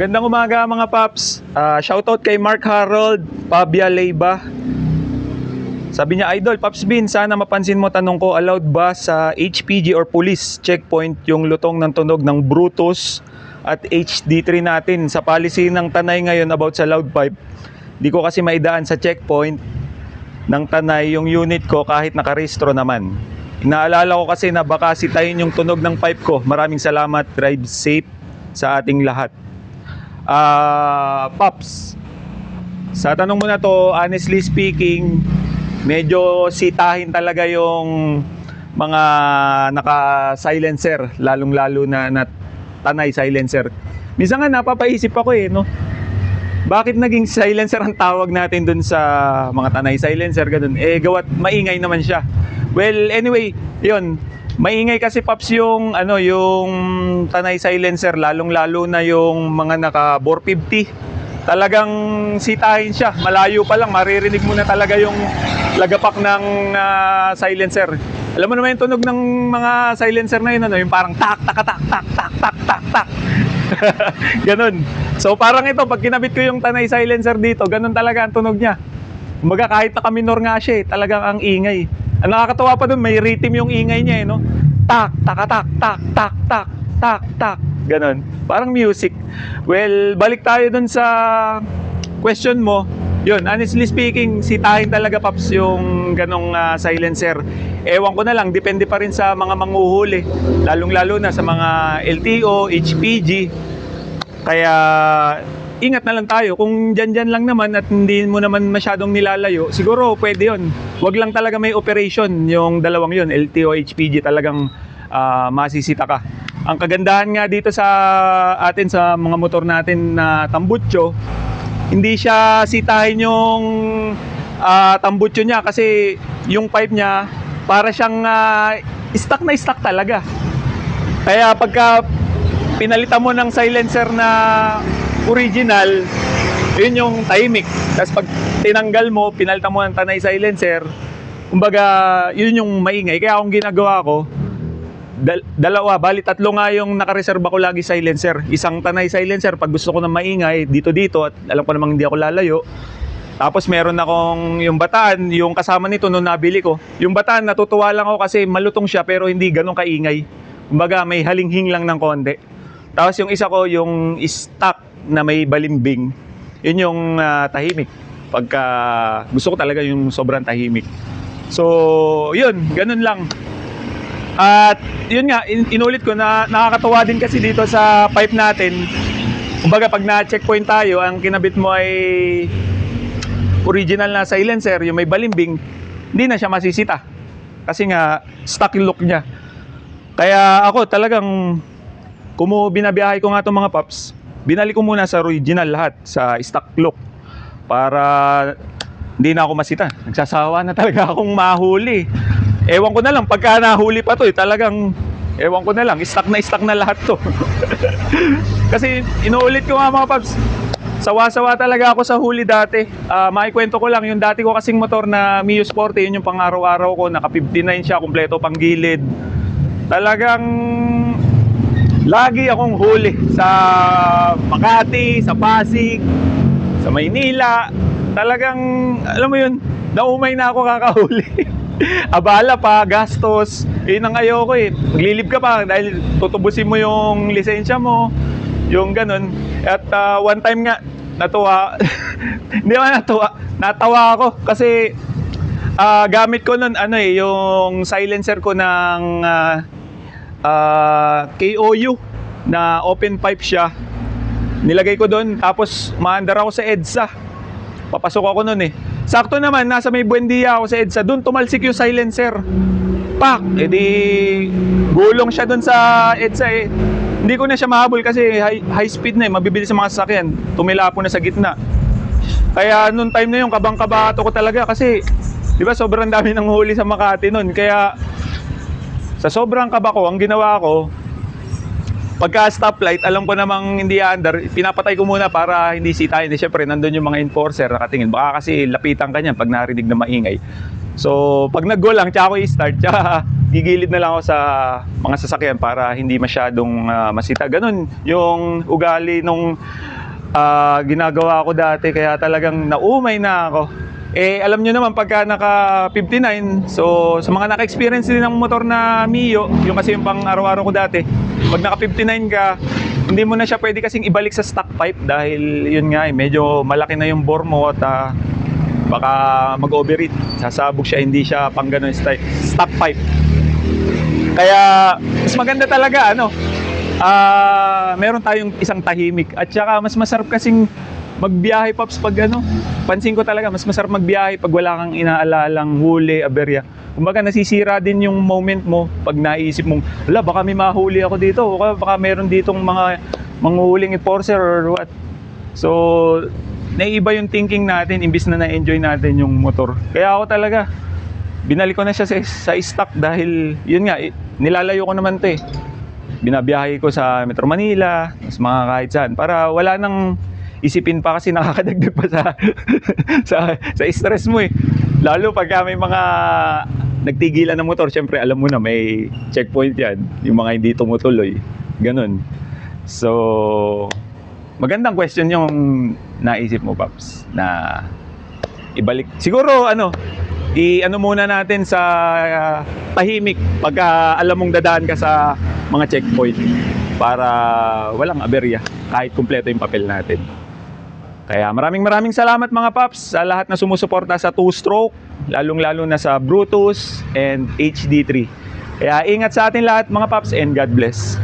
Magandang umaga mga paps. Ah, shoutout kay Mark Harold, Pabia Leyba. Sabi niya, Idol, Paps Bin, sana mapansin mo tanong ko, allowed ba sa HPG or police checkpoint yung lutong ng tunog ng Brutus at HD3 natin sa policy ng Tanay ngayon about sa loud pipe. Di ko kasi maidaan sa checkpoint ng Tanay yung unit ko kahit nakarehistro naman. Inaalala ko kasi na baka sitayin yung tunog ng pipe ko. Maraming salamat. Drive safe sa ating lahat. Ah, Paps, sa tanong mo na to, honestly speaking, medyo sitahin talaga yung mga naka-silencer, lalong-lalo na, na tanay silencer. Minsan nga napapaisip ako eh, no? Bakit naging silencer ang tawag natin dun sa mga tanay silencer, ganun? Eh, gawat maingay naman siya. Well, anyway, yun. Maingay kasi paps yung ano yung tanay silencer lalong-lalo na yung mga naka 450 talagang sitahin siya. Malayo pa lang, maririnig mo na talaga yung lagapak ng ah, silencer. Alam mo naman yung tunog ng mga silencer na yun, ano, yung parang tak, tak, tak, tak, tak, tak, tak, tak. ganun. So parang ito, pag kinabit ko yung tanay silencer dito, ganun talaga ang tunog niya. Kumbaga kahit naka-minor nga siya eh, talagang ang ingay. Ang nakakatawa pa doon, may rhythm yung ingay niya eh, no? Tak, tak, tak, tak, tak, tak, tak, tak. Ganon. Parang music. Well, balik tayo dun sa question mo. Yun, honestly speaking, sitahin talaga Paps yung ganong ah, silencer. Ewan ko na lang, depende pa rin sa mga manguhuli. Lalong-lalo na sa mga LTO, HPG. Kaya ingat na lang tayo. Kung dyan-dyan lang naman at hindi mo naman masyadong nilalayo, siguro pwede yon. Huwag lang talaga may operation yung dalawang yon LTO, HPG talagang ah, masisita ka. Ang kagandahan nga dito sa atin sa mga motor natin na tambutso, hindi siya sitahin yung ah, tambutso niya kasi yung pipe niya para siyang ah, stuck na stuck talaga. Kaya pagka pinalitan mo ng silencer na original, yun yung tahimik. Tapos pag tinanggal mo, pinalitan mo ng tanay silencer, kumbaga, yun yung maingay. Kaya akong ginagawa ko, dal- dalawa, bali tatlo nga yung nakareserba ko lagi silencer. Isang tanay silencer pag gusto ko ng maingay, dito-dito, at alam ko namang hindi ako lalayo. Tapos meron akong yung bataan, yung kasama nito nung nabili ko. Yung bataan, natutuwa lang ako kasi malutong siya pero hindi ganun kaingay. Kumbaga may halinghing lang ng konti. Tapos yung isa ko, yung stock na may balimbing, yun yung ah, tahimik. Pagka gusto ko talaga yung sobrang tahimik. So, yun, ganun lang. At yun nga, in- inulit ko na nakakatuwa din kasi dito sa pipe natin. Kumbaga pag na-checkpoint tayo, ang kinabit mo ay original na silencer, yung may balimbing, hindi na siya masisita. Kasi nga, stock yung look niya. Kaya ako talagang, kumu binabiyahe ko nga itong mga paps, binalik ko muna sa original lahat, sa stock look. Para hindi na ako masita. Nagsasawa na talaga akong mahuli. Ewan ko na lang, pagka nahuli pa to, eh, talagang, ewan ko na lang, stock na stock na lahat to. Kasi inuulit ko nga mga paps, sawa-sawa talaga ako sa huli dati. Ah, maikwento ko lang, yung dati ko kasing motor na Mio Sporty, yun yung pang araw-araw ko, naka 59 siya, kumpleto pang gilid. Talagang lagi akong huli sa Makati, sa Pasig, sa Maynila. Talagang, alam mo yun, naumay na ako kakahuli. Abala pa, gastos. Yun ang ayoko eh. Maglilib ka pa dahil tutubusin mo yung lisensya mo. Yung ganun. At ah, one time nga, natuwa. Hindi ako natuwa. Natawa ako kasi ah, gamit ko nun ano eh, yung silencer ko ng ah, ah, KOU na open pipe siya. Nilagay ko doon tapos maandar ako sa EDSA. Papasok ako noon eh. Sakto naman, nasa may Buendia ako sa EDSA. Doon tumalsik yung silencer. Pak! E di gulong siya doon sa EDSA eh. Hindi ko na siya mahabol kasi high, high speed na eh. Mabibilis sa mga sasakyan. Tumilapo na sa gitna. Kaya noon time na yun, kabang-kabato ko talaga kasi di ba sobrang dami ng huli sa Makati noon. Kaya sa sobrang kaba ko, ang ginawa ko, pagka stoplight, alam ko namang hindi under, pinapatay ko muna para hindi sitayin. Eh, Siyempre, nandun yung mga enforcer nakatingin. Baka kasi lapitan ka niyan pag narinig na maingay. So, pag nag-go lang, tsaka ako i-start, tsaka gigilid na lang ako sa mga sasakyan para hindi masyadong ah, masita. Ganun yung ugali nung ah, ginagawa ko dati kaya talagang naumay na ako. Eh, alam nyo naman, pagka naka 59, so sa mga naka-experience din ng motor na Mio, yung kasi yung pang araw-araw ko dati, pag naka 59 ka, hindi mo na siya pwede kasing ibalik sa stock pipe dahil yun nga eh, medyo malaki na yung bore mo at ah, baka mag-overheat. Sasabog siya, hindi siya pang ganun stock pipe. Kaya mas maganda talaga ano, ah meron tayong isang tahimik at saka mas masarap kasing magbiyahe paps pag ano. Pansin ko talaga mas masarap magbiyahe pag wala kang inaalalang huli, aberya. Kumbaga nasisira din yung moment mo pag naisip mong, "Hala, baka may mahuli ako dito." O baka meron ditong mga manghuhuling enforcer or what. So, naiiba yung thinking natin imbis na na-enjoy natin yung motor. Kaya ako talaga, binalik ko na siya sa, sa stock dahil yun nga, eh, nilalayo ko naman 'to eh. Binabiyahe ko sa Metro Manila, sa mga kahit saan para wala nang isipin pa kasi nakakadagdag pa sa sa sa stress mo eh. Lalo pag may mga nagtigilan ng motor, syempre alam mo na may checkpoint 'yan, yung mga hindi tumutuloy. Ganun. So, magandang question yung naisip mo, Paps, na ibalik. Siguro, ano, i-ano muna natin sa ah, tahimik pagka alam mong dadaan ka sa mga checkpoint para walang aberya kahit kumpleto yung papel natin. Kaya maraming maraming salamat mga paps sa lahat na sumusuporta sa two-stroke, lalong-lalo na sa Brutus and HD3. Kaya ingat sa atin lahat mga paps and God bless.